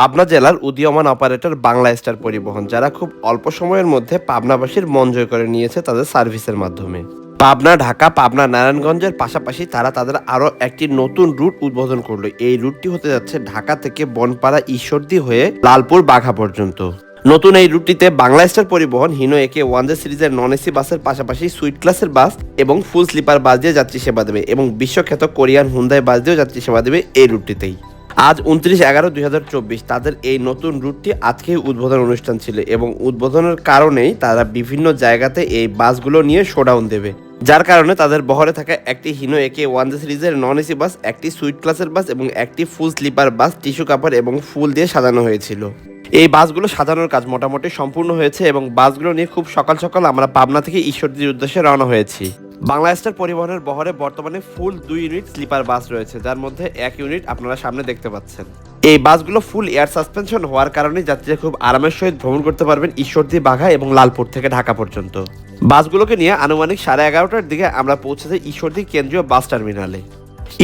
পাবনা জেলার উদীয়মান operator Bangla star পরিবহন, যারা খুব অল্প সময়ের মধ্যে পাবনাবাসীর মন জয় করে নিয়েছে তাদের সার্ভিসের মাধ্যমে। পাবনা, ঢাকা, পাবনা, নারায়ণগঞ্জের পাশাপাশি তারা তাদের আরও একটি নতুন রুট উদ্বোধন করল। এই রুটটি হতে যাচ্ছে ঢাকা থেকে বনপাড়া ঈশ্বরদী হয়ে লালপুর বাঘা পর্যন্ত। নতুন এই রুটটিতে Bangla star Paribahan, Hino AK one J সিরিজের নন এসি বাসের পাশাপাশি সুইট ক্লাসের বাস এবং ফুল স্লিপার বাস দিয়ে যাত্রী সেবা দেবে এবং বিশ্বখ্যাত কোরিয়ান হুন্দাই বাস দিয়েও যাত্রী সেবা দেবে এই রুটটিতেই। আজ উনত্রিশ এগারো দুই তাদের এই নতুন রুটটি আজকেই উদ্বোধন অনুষ্ঠান ছিল এবং উদ্বোধনের কারণেই তারা বিভিন্ন জায়গাতে এই বাসগুলো নিয়ে শোডাউন দেবে। যার কারণে তাদের বহরে থাকা একটি হিনো একে ওয়ান জে সিরিজের নন এসি বাস, একটি সুইট ক্লাসের বাস এবং একটি ফুল স্লিপার বাস টিস্যু কাপড় এবং ফুল দিয়ে সাজানো হয়েছিল। এই বাসগুলো সাজানোর কাজ মোটামুটি সম্পূর্ণ হয়েছে এবং বাসগুলো নিয়ে খুব সকাল সকাল আমরা পাবনা থেকে ঈশ্বরদীর উদ্দেশ্যে রওনা হয়েছি। বাংলা স্টার পরিবহনের বহরে বর্তমানে ফুল দুই ইউনিট স্লিপার বাস রয়েছে, যার মধ্যে এক ইউনিট আপনারা সামনে দেখতে পাচ্ছেন। এই বাসগুলো ফুল এয়ার সাসপেনশন হওয়ার কারণে যাত্রীরা খুব আরামের সহিত ভ্রমণ করতে পারবেন ঈশ্বরদী, বাঘা এবং লালপুর থেকে ঢাকা পর্যন্ত। বাসগুলোকে নিয়ে আনুমানিক সাড়ে এগারোটার দিকে আমরা পৌঁছে যাই ঈশ্বরদী কেন্দ্রীয় বাস টার্মিনালে।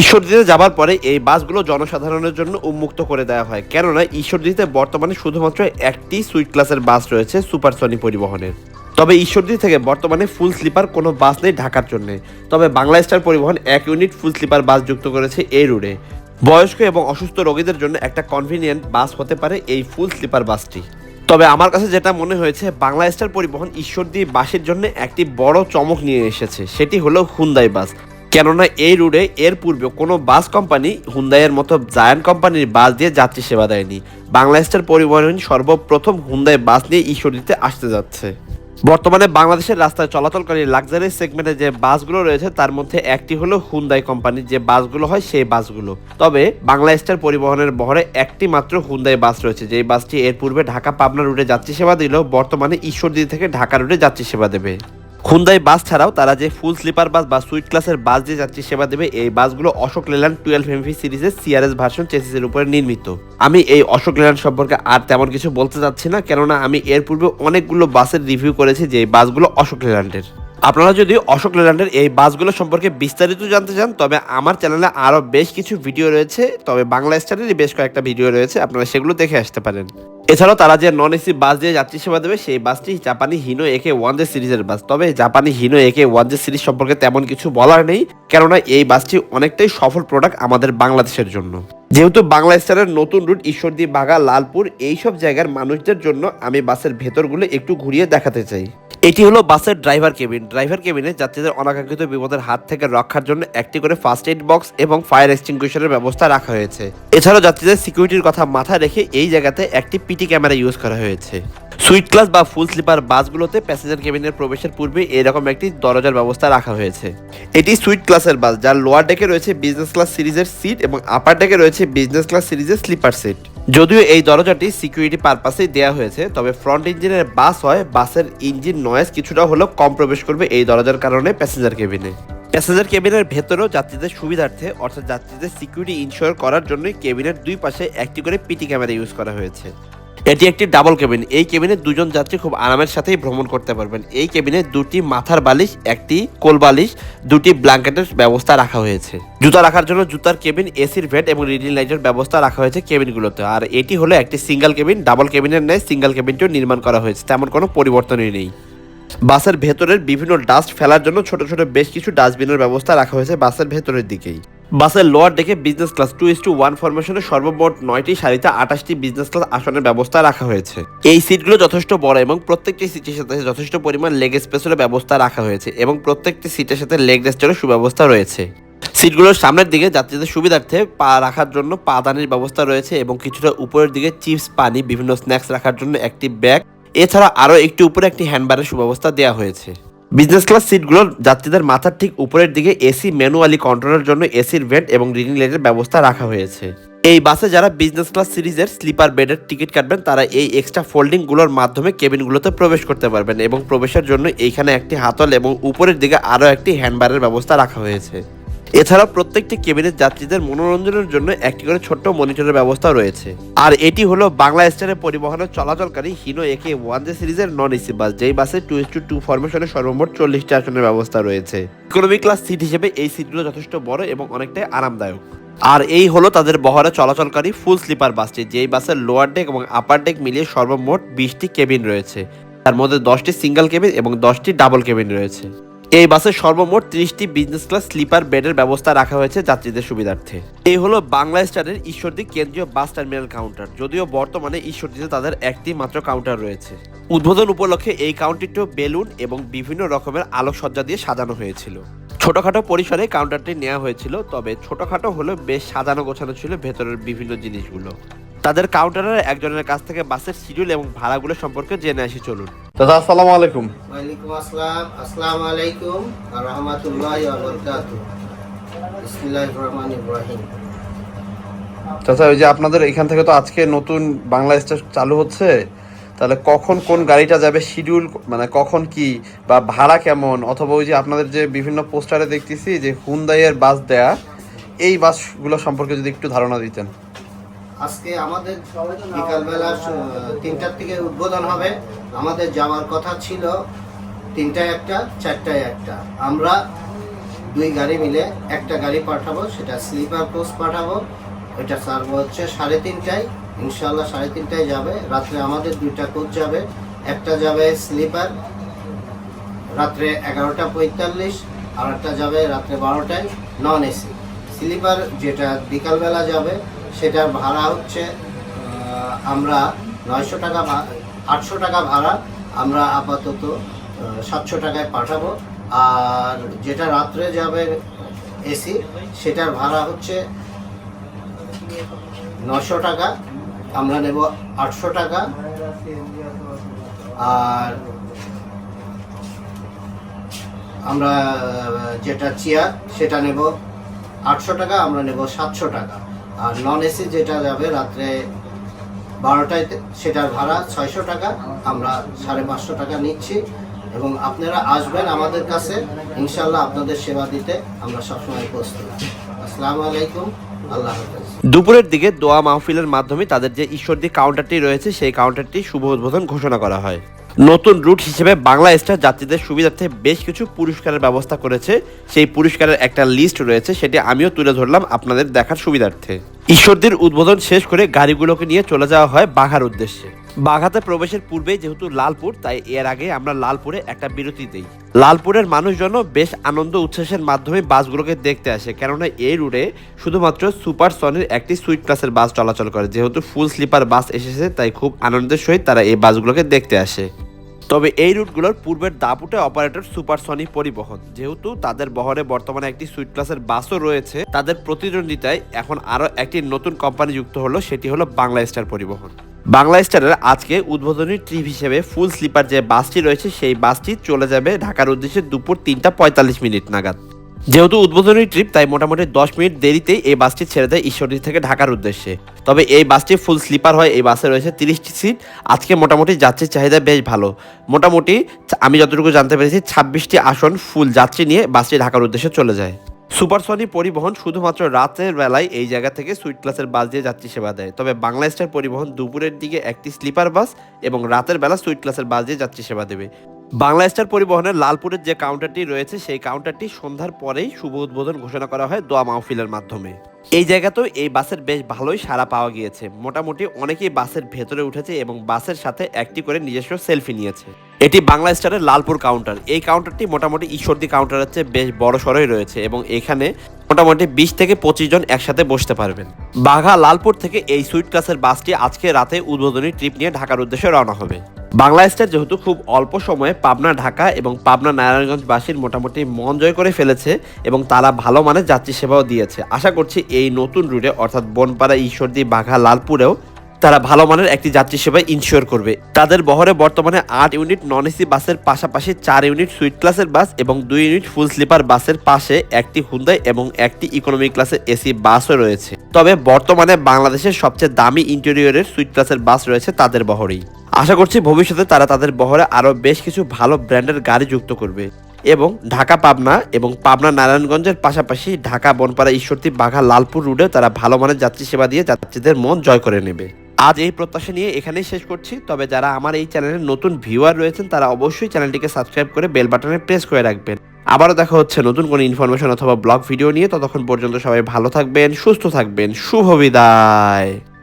ঈশ্বরদীতে যাবার পরে এই বাসগুলো জনসাধারণের জন্য উন্মুক্ত করে দেওয়া হয়, কেননা ঈশ্বরদীতে বর্তমানে শুধুমাত্র একটি সুইট ক্লাসের বাস রয়েছে সুপারসনি পরিবহনের। তবে ঈশ্বরদী থেকে বর্তমানে ফুল স্লিপার কোনো বাস নেই ঢাকার জন্য। তবে বাংলা স্টার পরিবহন এক ইউনিট ফুল স্লিপার বাস যুক্ত করেছে এই রুটে। বয়স্ক এবং অসুস্থ রোগীদের জন্য একটা কনভিনিয়েন্ট বাস হতে পারে এই ফুল স্লিপার বাসটি। তবে আমার কাছে যেটা মনে হয়েছে, বাংলা স্টার পরিবহন ঈশ্বরদী বাসের জন্য একটি বড় চমক নিয়ে এসেছে, সেটি হলো হুন্দাই বাস। কেননা এই রুটে এর পূর্বে কোনো বাস কোম্পানি হুন্দাইয়ের মতো জায়ান্ট কোম্পানির বাস দিয়ে যাত্রী সেবা দেয়নি। বাংলা স্টার পরিবহন সর্বপ্রথম হুন্দাই বাস নিয়ে ঈশ্বরদীতে আসতে যাচ্ছে। বর্তমানে বাংলাদেশের রাস্তায় চলাচলকারী লাক্সারি সেগমেন্টে যে বাসগুলো রয়েছে, তার মধ্যে একটি হলো হুন্দাই কোম্পানি যে বাসগুলো হয়, সেই বাসগুলো। তবে বাংলা স্টার পরিবহনের বহরে একটি মাত্র হুন্দাই বাস রয়েছে, যেই বাসটি এর পূর্বে ঢাকা পাবনা রুটে যাত্রী সেবা দিলেও বর্তমানে ঈশ্বরদী থেকে ঢাকা রুটে যাত্রী সেবা দেবে। খুন্দাই বাস ছাড়াও তারা যে ফুল স্লিপার বাস বা সুইট ক্লাসের বাস দিয়ে যাত্রী সেবা দেবে, এই বাসগুলো অশোক লেল্যান্ড টুয়েলভ এমভি সিরিজের সিআরএস ভার্সন চেসিসের উপরে নির্মিত। আমি এই অশোক লেল্যান্ড সম্পর্কে আর তেমন কিছু বলতে চাচ্ছি না, কেননা আমি এর পূর্বে অনেকগুলো বাসের রিভিউ করেছি যে এই বাসগুলো অশোক লেল্যান্ডের আপনারা যদি অশোক লেল্যান্ডের এই বাসগুলো সম্পর্কে বিস্তারিত জানতে চান, তবে আমার চ্যানেলে আরও বেশ কিছু ভিডিও রয়েছে, তবে বাংলা স্টারেরই বেশ কয়েকটা ভিডিও রয়েছে, আপনারা সেগুলো দেখে আসতে পারেন। এছাড়াও তারা যে নন এসি বাস দিয়ে যাত্রী সেবা দেবে, সেই বাসটি জাপানি হিনো একে ওয়ান জে সিরিজের বাস তবে জাপানি Hino AK one J series সম্পর্কে তেমন কিছু বলার নেই, কেননা এই বাসটি অনেকটাই সফল প্রোডাক্ট আমাদের বাংলাদেশের জন্য। যেহেতু বাংলা স্টারের নতুন রুট ঈশ্বরদী, বাঘা, লালপুর, এইসব জায়গার মানুষদের জন্য আমি বাসের ভেতরগুলো একটু ঘুরিয়ে দেখাতে চাই। এটি হলো বাসের ড্রাইভার কেবিন। ড্রাইভার কেবিনে যাত্রীদের অনাকাঙ্ক্ষিত বিপদের হাত থেকে রক্ষার জন্য একটি করে ফার্স্ট এড বক্স এবং ফায়ার এক্সটিংগুইশারের ব্যবস্থা রাখা হয়েছে। এছাড়াও যাত্রীদের সিকিউরিটির কথা মাথায় রেখে এই জায়গাতে একটি পিটি ক্যামেরা ইউজ করা হয়েছে। সুইট ক্লাস বা ফুল স্লিপার বাসগুলোতে প্যাসেঞ্জার কেবিনের প্রবেশের পূর্বে এরকম একটি দরজার ব্যবস্থা রাখা হয়েছে। এটি সুইট ক্লাসের বাস, যার লোয়ার ডেকে রয়েছে বিজনেস ক্লাস সিরিজের সিট এবং আপার ডেকে রয়েছে বিজনেস ক্লাস সিরিজের স্লিপার সিট যদিও এই দরজাটি সিকিউরিটি পারপাসেই দেওয়া হয়েছে, তবে ফ্রন্ট ইঞ্জিনের বাস হয়, বাসের ইঞ্জিন নয়েজ কিছুটা হলেও কম প্রবেশ করবে এই দরজার কারণে প্যাসেঞ্জার কেবিনে প্যাসেঞ্জার কেবিনের ভেতরেও যাত্রীদের সুবিধার্থে, অর্থাৎ যাত্রীদের সিকিউরিটি ইনশিওর করার জন্যই কেবিনের দুই পাশে একটি করে পিটি ক্যামেরা ইউজ করা হয়েছে। এটি একটি ডাবল কেবিন এই কেবিনে দুজন যাত্রী খুব আরামের সাথেই ভ্রমণ করতে পারবেন। এই কেবিনে দুটি মাথার বালিশ, একটি কোল বালিশ, দুটি ব্ল্যাঙ্কেটের ব্যবস্থা রাখা হয়েছে। জুতা রাখার জন্য জুতার কেবিন এসির ভেট এবং রিডিং লাইটের ব্যবস্থা রাখা হয়েছে কেবিনগুলোতে আর এটি হলো একটি সিঙ্গেল কেবিন ডাবল কেবিনের ন্যায় সিঙ্গেল কেবিনটিও নির্মাণ করা হয়েছে। তেমন কোনো পরিবর্তনই নেই। বাসের ভেতরের বিভিন্ন ডাস্ট ফেলার জন্য ছোট ছোট বেশ কিছু ডাস্টবিনের ব্যবস্থা রাখা হয়েছে বাসের ভেতরের দিকেই। বাসের লোয়ার ডেকে business class two is to one ফরমেশনের সর্বমোট নয়টি সারিতে আঠাশটি বিজনেস ক্লাস আসনের ব্যবস্থা রাখা হয়েছে। এই সিটগুলো যথেষ্ট বড় এবং প্রত্যেকটি সিটের সাথে যথেষ্ট পরিমাণ লেগ স্পেসের ব্যবস্থা রাখা হয়েছে এবং প্রত্যেকটি সিটের সাথে লেগ রেস্টেরও সুব্যবস্থা রয়েছে। সিটগুলোর সামনের দিকে যাত্রীদের সুবিধার্থে পা রাখার জন্য পাদানির ব্যবস্থা রয়েছে এবং কিছুটা উপরের দিকে চিপস পানি, বিভিন্ন স্ন্যাক্স রাখার জন্য একটি ব্যাগ এছাড়া আরও একটি উপরে একটি হ্যান্ডবারের সুব্যবস্থা দেওয়া হয়েছে। বিজনেস ক্লাস সিটগুলো যাত্রীদের মাথার ঠিক উপরের দিকে এসি ম্যানুয়ালি কন্ট্রোলের জন্য এসির ভেন্ট এবং রিডিং লাইটের ব্যবস্থা রাখা হয়েছে। এই বাসে যারা বিজনেস ক্লাস সিরিজের স্লিপার বেডের টিকিট কাটবেন, তারা এই এক্সট্রা ফোল্ডিংগুলোর মাধ্যমে কেবিনগুলোতে প্রবেশ করতে পারবেন এবং প্রবেশের জন্য এইখানে একটি হাতল এবং উপরের দিকে আরও একটি হ্যান্ডবারের ব্যবস্থা রাখা হয়েছে। এছাড়াও প্রত্যেকটি কেবিনে যাত্রীদের মনোরঞ্জনের জন্য একটি করে ছোট্ট মনিটরের ব্যবস্থা রয়েছে। আর এটি হলো বাংলা স্টারের পরিবহনের চলাচলকারী হিনো একে ওয়ান জে সিরিজের নন এসি বাস, যেই বাসে টু ইস টু টু ফরমেশনের সর্বমোট চল্লিশটি আসনের ব্যবস্থা রয়েছে। ইকোনমি ক্লাস সিট হিসেবে এই সিটগুলো যথেষ্ট বড় এবং অনেকটাই আরামদায়ক। আর এই হলো তাদের বহরে চলাচলকারী ফুল স্লিপার বাসটি, যেই বাসের লোয়ার ডেক এবং আপার ডেক মিলিয়ে সর্বমোট বিশটি কেবিন রয়েছে। তার মধ্যে দশটি সিঙ্গেল কেবিন এবং দশটি ডাবল কেবিন রয়েছে। এই বাসে সর্বমোট ত্রিশটি বিজনেস ক্লাস স্লিপার বেডের ব্যবস্থা রাখা হয়েছে যাত্রীদের সুবিধার্থে। এই হলো বাংলা স্টারের ঈশ্বরদী কেন্দ্রীয় বাস টার্মিনাল কাউন্টার যদিও বর্তমানে ঈশ্বরদীতে তাদের একটি মাত্র কাউন্টার রয়েছে। উদ্বোধন উপলক্ষে এই কাউন্টারটিও বেলুন এবং বিভিন্ন রকমের আলোকসজ্জা দিয়ে সাজানো হয়েছিল। ছোটখাটো পরিসরে কাউন্টারটি নেওয়া হয়েছিল, তবে ছোটখাটো হলেও বেশ সাজানো গোছানো ছিল ভেতরের বিভিন্ন জিনিসগুলো। তাদের কাউন্টারের একজনের কাছ থেকে বাসের শিডিউল এবং ভাড়াগুলো সম্পর্কে জেনে আসি চলুন। দাদা আসসালামু আলাইকুম। ওয়ালাইকুম আসসালাম। আসসালামু আলাইকুম আর রহমতুল্লাহ বরকাত বিসমিল্লাহ রহমান ইব্রাহিম চাচা ওই যে আপনাদের এখান থেকে তো আজকে নতুন বাংলা স্টেজ চালু হচ্ছে। তাহলে কখন কোন গাড়িটা যাবে শিডিউল মানে কখন কি বা ভাড়া কেমন? অথবা ওই যে আপনাদের যে বিভিন্ন পোস্টারে দেখতেছি যে হুন্দাইয়ের বাস দেয়া এই বাসগুলো সম্পর্কে যদি একটু ধারণা দিতেন। আজকে আমাদের বিকালবেলা তিনটার থেকে উদ্বোধন হবে। আমাদের যাওয়ার কথা ছিল তিনটায় একটা, চারটায় একটা। আমরা দুই গাড়ি মিলে একটা গাড়ি পাঠাবো, সেটা স্লিপার কোচ পাঠাবো। ওইটা সার্ভ হচ্ছে সাড়ে তিনটায়। ইনশাল্লাহ সাড়ে তিনটায় যাবে। রাত্রে আমাদের দুইটা কোচ যাবে, একটা যাবে স্লিপার, রাত্রে এগারোটা পঁয়তাল্লিশ আর একটা যাবে রাত্রে বারোটায়, নন এসি। স্লিপার যেটা বিকালবেলা যাবে সেটার ভাড়া হচ্ছে আমরা নয়শো টাকা আটশো টাকা ভাড়া আমরা আপাতত সাতশো টাকায় পাঠাবো। আর যেটা রাত্রে যাবে এসি সেটার ভাড়া হচ্ছে নশো টাকা, আমরা নেব আটশো টাকা। আর আমরা যেটা চেয়ার, সেটা নেব আটশো টাকা, আমরা নেব সাতশো টাকা। আর নন এসি যেটা যাবে রাত্রে বারোটায়, সেটার ভাড়া ছয়শো টাকা। আমরা সাড়ে পাঁচশো টাকা নিচ্ছি। এবং আপনারা আসবেন আমাদের কাছে। ইনশাল্লাহ আপনাদের সেবা দিতে আমরা সবসময় প্রস্তুত। আসসালামু আলাইকুম। আল্লাহ হাফেজ। দুপুরের দিকে দোয়া মাহফিলের মাধ্যমে তাদের যে ঈশ্বরদী কাউন্টারটি রয়েছে, সেই কাউন্টারটি শুভ উদ্বোধন ঘোষণা করা হয়। নতুন রুট হিসেবে বাংলা স্টার যাত্রীদের সুবিধার্থে বেশ কিছু পুরস্কারের ব্যবস্থা করেছে। সেই পুরস্কারের একটা লিস্ট রয়েছে, সেটি আমিও তুলে ধরলাম আপনাদের দেখার সুবিধার্থে। ঈশ্বরদের উদ্বোধন শেষ করে গাড়িগুলোকে নিয়ে চলে যাওয়া হয় বাঘার উদ্দেশ্যে। বাঘাতে প্রবেশের পূর্বেই যেহেতু লালপুর, তাই এর আগে আমরা লালপুরে একটা বিরতি দিই। লালপুরের মানুষজন বেশ আনন্দ উচ্ছ্বাসের মাধ্যমে বাসগুলোকে দেখতে আসে, কেননা এই রুটে শুধুমাত্র সুপার সনির একটি সুইট ক্লাসের বাস চলাচল করে। যেহেতু ফুল স্লিপার বাস এসেছে, তাই খুব আনন্দের সহিত তারা এই বাসগুলোকে দেখতে আসে। তবে এই রুটগুলোর পূর্বের দাপুটে অপারেটর সুপার সনি পরিবহন। যেহেতু তাদের বহরে বর্তমানে একটি সুইট ক্লাসের বাসও রয়েছে, তাদের প্রতিদ্বন্দ্বিতায় এখন আরও একটি নতুন কোম্পানি যুক্ত হলো, সেটি হলো বাংলা স্টার পরিবহন। বাংলা স্টারের আজকে উদ্বোধনী ট্রিপ হিসেবে ফুল স্লিপার যে বাসটি রয়েছে, সেই বাসটি চলে যাবে ঢাকার উদ্দেশ্যে দুপুর তিনটা পঁয়তাল্লিশ মিনিট নাগাদ। যেহেতু উদ্বোধনী ট্রিপ, তাই মোটামুটি দশ মিনিট দেরিতেই এই বাসটি ছেড়ে দেয় ঈশ্বরদী থেকে ঢাকার উদ্দেশ্যে। তবে এই বাসটি ফুল স্লিপার হয়, এই বাসে রয়েছে তিরিশটি সিট। আজকে মোটামুটি যাত্রীর চাহিদা বেশ ভালো। মোটামুটি আমি যতটুকু জানতে পেরেছি, ছাব্বিশটি আসন ফুল যাত্রী নিয়ে বাসটি ঢাকার উদ্দেশ্যে চলে যায়। সুপারসনি পরিবহন শুধুমাত্র রাতের বেলায় এই জায়গা থেকে সুইট ক্লাসের বাস দিয়ে যাত্রী সেবা দেয়। তবে বাংলা স্টার পরিবহন দুপুরের দিকে একটি স্লিপার বাস এবং রাতের বেলা সুইট ক্লাসের বাস দিয়ে যাত্রী সেবা দেবে। বাংলা স্টার পরিবহনের লালপুরের যে কাউন্টারটি রয়েছে, সেই কাউন্টারটি সন্ধ্যার পরেই শুভ উদ্বোধন ঘোষণা করা হয় দোয়া মাহফিলের মাধ্যমে। এই জায়গাতেও এই বাসের বেশ ভালোই সাড়া পাওয়া গিয়েছে। মোটামুটি অনেকেই বাসের ভেতরে উঠেছে এবং বাসের সাথে একটি করে নিজস্ব সেলফি নিয়েছে। এটি বাংলা স্টারের লালপুর কাউন্টার এই কাউন্টারটি মোটামুটি ঈশ্বরদী কাউন্টারের চেয়ে বেশ বড় সড়ই রয়েছে এবং এখানে মোটামুটি বিশ থেকে পঁচিশ জন একসাথে বসতে পারবেন। বাঘা লালপুর থেকে এই সুইট ক্লাসের বাসটি আজকে রাতে উদ্বোধনী ট্রিপ নিয়ে ঢাকার উদ্দেশ্যে রওনা হবে। বাংলা স্টার যেহেতু খুব অল্প সময়ে পাবনা, ঢাকা এবং পাবনা, নারায়ণগঞ্জবাসীর মোটামুটি মন জয় করে ফেলেছে এবং তারা ভালো মানের যাত্রী সেবাও দিয়েছে। আশা করছি এই নতুন রুটে অর্থাৎ বনপাড়া, ঈশ্বরদী, বাঘা, লালপুরেও তারা ভালো মানের একটি যাত্রী সেবা ইনশিওর করবে। তাদের বহরে বর্তমানে আট ইউনিট নন এসি বাসের পাশাপাশি চার ইউনিট সুইট ক্লাসের বাস এবং দুই ইউনিট ফুল স্লিপার বাসের পাশে একটি হুন্দাই এবং একটি ইকোনমি ক্লাসের এসি বাসও রয়েছে। তবে বর্তমানে বাংলাদেশের সবচেয়ে দামি ইন্টেরিয়রের সুইট ক্লাসের বাস রয়েছে তাদের বহরেই। আশা করছি ভবিষ্যতে তারা তাদের বহরে আরও বেশ কিছু ভালো ব্র্যান্ডের গাড়ি যুক্ত করবে এবং ঢাকা, পাবনা এবং পাবনা, নারায়ণগঞ্জের পাশাপাশি ঢাকা, বনপাড়া, ঈশ্বরদী, বাঘা, লালপুর রুটে তারা ভালো মানের যাত্রী সেবা দিয়ে যাত্রীদের মন জয় করে নেবে। আজ এই প্রত্যাশা নিয়ে এখানেই শেষ করছি। তবে যারা আমার এই চ্যানেলের নতুন ভিউয়ার রয়েছেন, তারা অবশ্যই চ্যানেলটিকে সাবস্ক্রাইব করে বেল বাটনে প্রেস করে রাখবেন। আবারও দেখা হচ্ছে নতুন কোনো ইনফরমেশন অথবা ব্লগ ভিডিও নিয়ে। ততক্ষণ পর্যন্ত সবাই ভালো থাকবেন, সুস্থ থাকবেন। শুভ বিদায়।